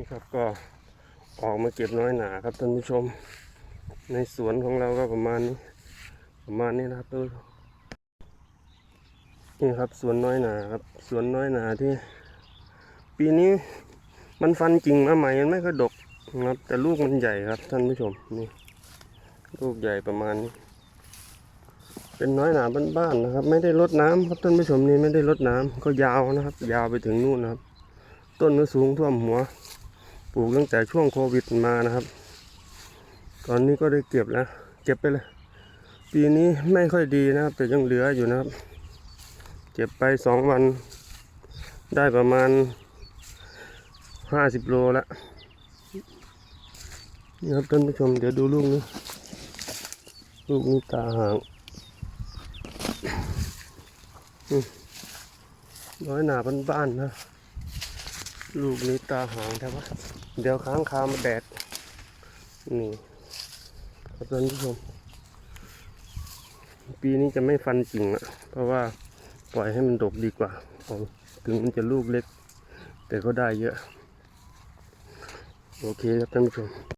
นี่ครับก็ออกมาเก็บน้อยหนาครับท่านผู้ชม ในสวนของเราก็ประมาณนี้ ประมาณนี้นะครับดูนี่ครับสวนน้อยหนาครับสวนน้อยหนาที่ ปีนี้มันฟันจริงมาใหม่มันไม่ค่อยดกนะครับ แต่ลูกมันใหญ่ครับท่านผู้ชมนี่ ลูกใหญ่ประมาณนี้ เป็นน้อยหนาบ้านๆนะครับ ไม่ได้รดน้ำครับท่านผู้ชมนี่ไม่ได้รดน้ำก็ยาวนะครับ ยาวไปถึงนู่นนะครับ ต้นก็สูงท่วมหัว ลูกตั้งแต่ช่วงโควิดมานะครับ ตอนนี้ก็ได้เก็บแล้ว เก็บไปเลย ปีนี้ไม่ค่อยดีนะครับ แต่ยังเหลืออยู่นะครับ เก็บไปสองวัน ได้ประมาณห้าสิบโลแล้วนี่ครับท่านผู้ชมเดี๋ยวดูลูกนี้ ลูกนี้ตาหางน้อยหนาบ้านๆนะ ลูกนี้ตาหางใช่ปะ เดี๋ยวค้างคามาแดด นี่ครับท่านผู้ชม ปีนี้จะไม่ฟันจริงอะเพราะว่าปล่อยให้มันดกดีกว่าเอาถึงมันจะลูกเล็ก แต่ก็ได้เยอะ โอเคครับท่านผู้ชม